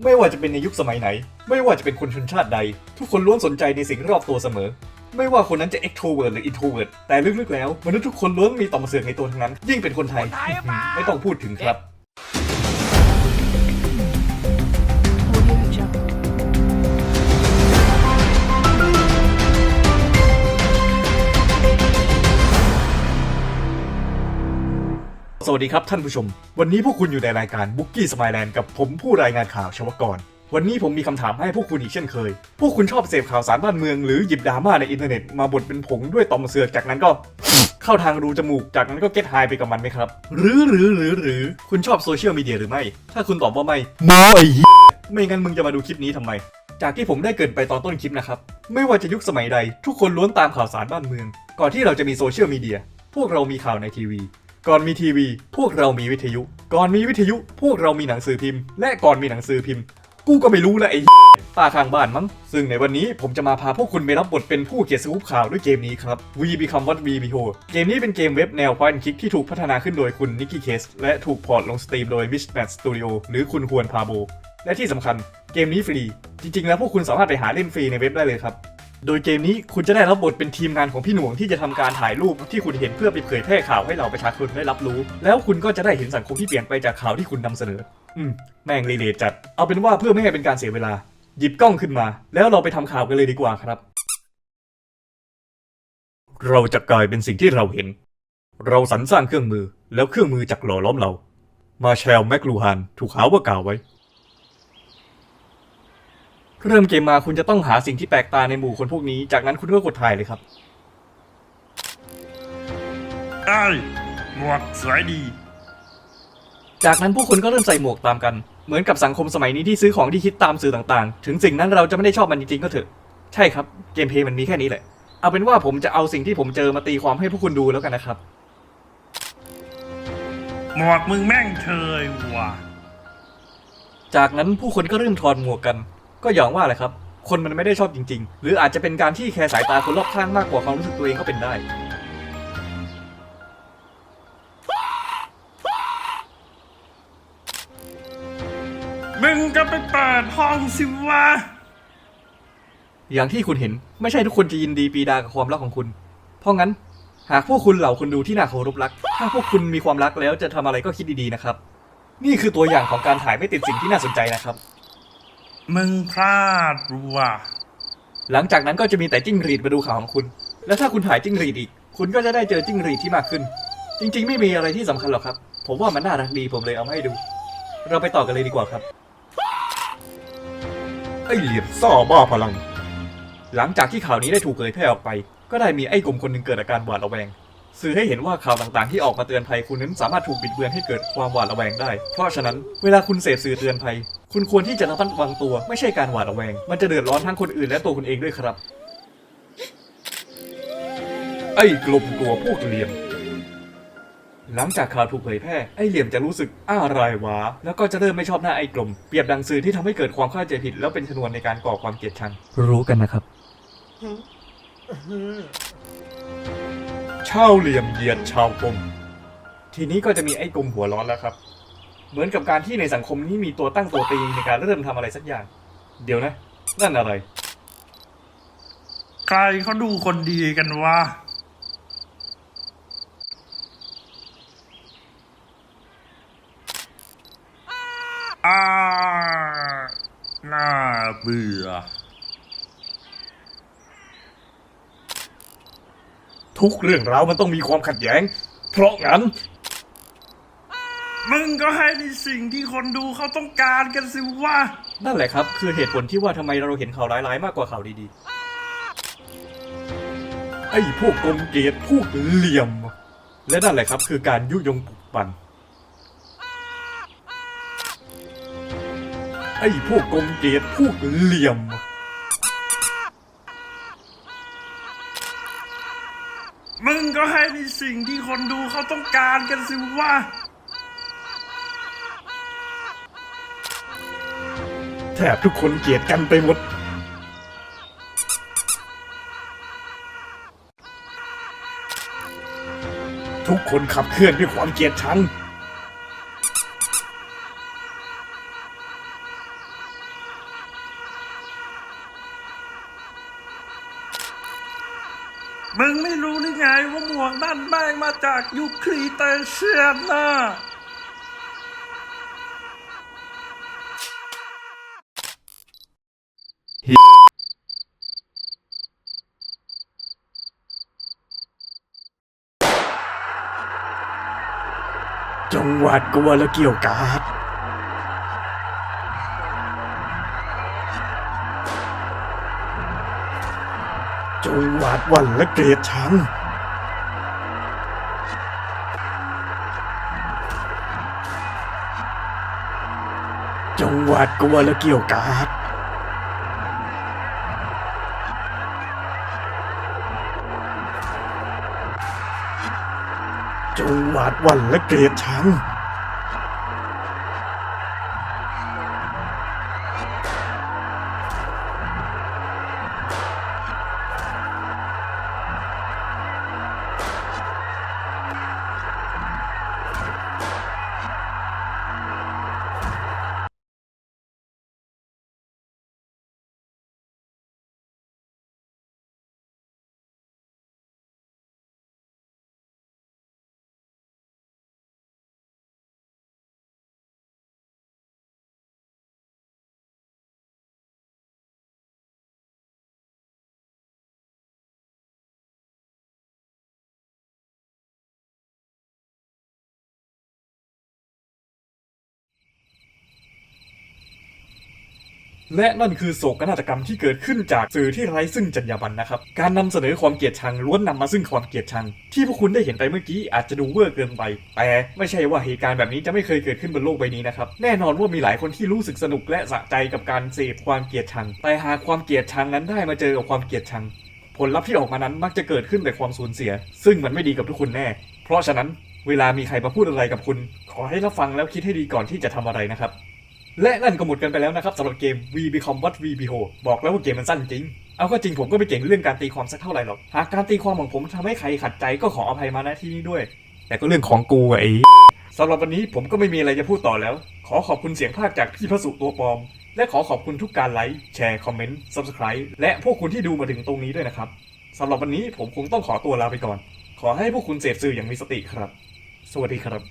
ไม่ว่าจะเป็นในยุคสมัยไหน ไม่ว่าจะเป็นคนชนชาติใด ทุกคนล้วนสนใจในสิ่งรอบตัวเสมอ ไม่ว่าคนนั้นจะ extrovert หรือ introvert แต่ลึกๆแล้ว มนุษย์ทุกคนล้วนมีต่อมเสือกในตัวทั้งนั้น ยิ่งเป็นคนไทยคนไทยหรือเปล่าไม่ต้องพูดถึงครับ สวัสดีครับท่านผู้ชม วันนี้พวกคุณอยู่ในรายการบุ c กี้สม l ยแลนด์กับผมผู้รายงานข่าวชวกร วันนี้ผมมีคำถามให้พวกคุณอีกเช่นเคย พวกคุณชอบเสพข่าวสารบ้านเมืองหรือหยิบดราม่าในอินเทอร์เน็ตมาบดเป็นผงด้วยต่อมเสือกจากนั้นก็ เข้าทางรูจมูกจากนั้นก็เก็ตไฮไปกับมันไหมครับ หรือหรือหรือหรือคุณชอบโซเชียลมีเดียหรือไม่ ถ้าคุณตอบว่าไม่โมไอ้ไม่งั้นมึงจะมาดูคลิปนี้ทำไมจากที่ผมได้เกรินไปตอนต้นคลิปนะครับ ไม่ว่าจะยุคสมัยใด ทุกคนล้วนตามข่าวสารบ้านเมือง ก่อนที่เราจะมีโซเชียลมีเดีย พวกเรามีข่าวในทีวี ก่อนมีทีวี พวกเรามีวิทยุ ก่อนมีวิทยุ พวกเรามีหนังสือพิมพ์ และก่อนมีหนังสือพิมพ์ กูก็ไม่รู้แหละไอ้ป้าข้างบ้านมั้ง ซึ่งในวันนี้ผมจะมาพาพวกคุณไปรับบทเป็นผู้เขียนสกู๊ปข่าวด้วยเกมนี้ครับ We Become What We Behold เกมนี้เป็นเกมเว็บแนว Point and Click ที่ถูกพัฒนาขึ้นโดยคุณนิกกี้เคสและถูกพอร์ตลงสตรีมโดย Mismatch Studio หรือคุณฮวนพาโบและที่สำคัญเกมนี้ฟรี จริงๆ แล้วพวกคุณสามารถไปหาเล่นฟรีในเว็บได้เลยครับ โดยเกมนี้คุณจะได้รับบทเป็นทีมงานของพี่หน่วงที่จะทำการถ่ายรูปที่คุณเห็นเพื่อไปเผยแพร่ข่าวให้เราประชาชนได้รับรู้ แล้วคุณก็จะได้เห็นสังคมที่เปลี่ยนไปจากข่าวที่คุณนำเสนอ อืม แม่งรีเลทจัด เอาเป็นว่าเพื่อไม่ให้เป็นการเสียเวลา หยิบกล้องขึ้นมา แล้วเราไปทำข่าวกันเลยดีกว่าครับ เราจะกลายเป็นสิ่งที่เราเห็น เราสรรสร้างเครื่องมือแล้วเครื่องมือจักหล่อล้อมเรา มาแชลแมกลูฮานถูกหาว่ากล่าวไว้ เริ่มเกมมาคุณจะต้องหาสิ่งที่แปลกตาในหมู่คนพวกนี้ จากนั้นคุณก็กดถ่ายเลยครับเอ้ยหมวกสวยดี จากนั้นผู้คนก็เริ่มใส่หมวกตามกัน เหมือนกับสังคมสมัยนี้ที่ซื้อของที่คิดตามสื่อต่างๆ ถึงสิ่งนั้นเราจะไม่ได้ชอบมันจริงๆก็เถอะ ใช่ครับ เกมเพลย์มันมีแค่นี้แหละ เอาเป็นว่าผมจะเอาสิ่งที่ผมเจอมาตีความให้พวกคุณดูแล้วกันนะครับ หมวกมึงแม่งเชยว่ะ จากนั้นผู้คนก็เริ่มถอดหมวกกัน ก็อย่างว่าแหละครับ คนมันไม่ได้ชอบจริง ๆ หรืออาจจะเป็นการที่แคร์สายตาคนรอบข้างมากกว่าความรู้สึกตัวเองก็เป็นได้ มึงก็ไปเปิดห้องสิวะ อย่างที่คุณเห็นไม่ใช่ทุกคนจะยินดีปีดากับความรักของคุณ เพราะงั้น หากพวกคุณเหล่าคนดูที่น่าเคารพรัก ถ้าพวกคุณมีความรักแล้วจะทำอะไรก็คิดดีๆนะครับ นี่คือตัวอย่างของการถ่ายไม่ติดสิ่งที่น่าสนใจนะครับ มึงพลาดว่ะหลังจากนั้นก็จะมีแต่จิ้งหรีดมาดูข่าวของคุณ แล้วถ้าคุณถ่ายจิ้งหรีดอีก คุณก็จะได้เจอจิ้งหรีดที่มากขึ้น จริง ๆ ไม่มีอะไรที่สำคัญหรอกครับ ผมว่ามันน่ารักดีผมเลยเอามาให้ดู เราไปต่อกันเลยดีกว่าครับ ไอ้เหลี่ยมซ่อบ้าพลัง หลังจากที่ข่าวนี้ได้ถูกเผยแพร่ออกไป ก็ได้มีไอ้กลุ่มคนหนึ่งเกิดอาการหวาดระแวง สื่อให้เห็นว่าข่าวต่างๆที่ออกมาเตือนภัยคุณนั้นสามารถถูกบิดเบือนให้เกิดความหวาดระแวงได้ เพราะฉะนั้นเวลาคุณเสพสื่อเตือนภัย คุณควรที่จะระมัดระวังตัว ไม่ใช่การหวาดระแวง มันจะเดือดร้อนทั้งคนอื่นและตัวคุณเองด้วยครับ ไอ้กลุ่มตัวพวกเหลี่ยม หลังจากข่าวถูกเผยแพร่ ไอ้เหลี่ยมจะรู้สึกอ้ารายหวาแล้วก็จะเริ่มไม่ชอบหน้าไอ้กลุ่ม เปรียบดังสื่อที่ทำให้เกิดความเข้าใจผิด แล้วเป็นชนวนในการก่อความเกลียดชัง รู้กันนะครับชาวเหลี่ยมเหยียดชาวกลมทีนี้ก็จะมีไอ้กลมหัวร้อนแล้วครับ เหมือนกับการที่ในสังคมนี้มีตัวตั้งตัวตีในการเริ่มทำอะไรสักอย่าง เดี๋ยวนะ นั่นอะไร ใครเขาดูคนดีกันวะอ่าน่าเบื่อ ทุกเรื่องราวมันต้องมีความขัดแย้ง เพราะงั้น มึงก็ให้ในสิ่งที่คนดูเขาต้องการกันสิวะนั่นแหละครับ คือเหตุผลที่ว่าทำไมเราเห็นข่าวร้ายๆมากกว่าข่าวดีๆ ไอ้พวกกลมเกลียดพวกเหลี่ยม และนั่นแหละครับ คือการยุยงปลุกปั่นไอ้พวกกลมเกลียดพวกเหลี่ยม มึงก็ให้ในสิ่งที่คนดูเขาต้องการกันสิวะ บทุกคนเกลียดกันไปหมด ทุกคนขับเคลื่อนด้วยความเกลียดชัง มึงไม่รู้หรือไงว่าหมวกนั่นแม่งมาจากยุคครีเตเชียนนะ จงหวาดกลัวและเกี่ยวกาดจงหวาดวันและเกลียดชังจงหวาดกลัวและเกี่ยวกาด จงหวาดหวั่นและเกลียดชัง และนั่นคือโศกนาฏกรรมที่เกิดขึ้นจากสื่อที่ไร้ซึ่งจรรยาบรรณนะครับ การนำเสนอความเกลียดชังล้วนนำมาซึ่งความเกลียดชัง ที่พวกคุณได้เห็นไปเมื่อกี้อาจจะดูเวอร์เกินไป แต่ไม่ใช่ว่าเหตุการณ์แบบนี้จะไม่เคยเกิดขึ้นบนโลกใบนี้นะครับ แน่นอนว่ามีหลายคนที่รู้สึกสนุกและสะใจกับการเสพความเกลียดชัง แต่หากความเกลียดชังนั้นได้มาเจอกับความเกลียดชัง ผลลัพธ์ที่ออกมานั้นมักจะเกิดขึ้นแต่ความสูญเสีย ซึ่งมันไม่ดีกับทุกคนแน่ เพราะฉะนั้นเวลามีใครมาพูดอะไรกับคุณ ขอให้รับฟังแล้วคิดให้ดีก่อนที่จะทำอะไรนะครับ และนั่นก็หมดกันไปแล้วนะครับสำหรับเกม V Become What We Behold บอกแล้วว่าเกมมันสั้นจริง เอาก็จริงผมก็ไม่เก่งเรื่องการตีความสักเท่าไหร่หรอก หากการตีความของผมทำให้ใครขัดใจก็ขออภัยมาณที่นี้ด้วย แต่ก็เรื่องของกูอะไอ้สำหรับวันนี้ผมก็ไม่มีอะไรจะพูดต่อแล้ว ขอขอบคุณเสียงภาคจากพี่พระสุตัวปลอม และขอขอบคุณทุกการไลค์แชร์คอมเมนต์ Subscribe และพวกคุณที่ดูมาถึงตรงนี้ด้วยนะครับสำหรับวันนี้ผมคงต้องขอตัวลาไปก่อน ขอให้พวกคุณเสพสื่ออย่างมีสติครับ สวัสดีครับ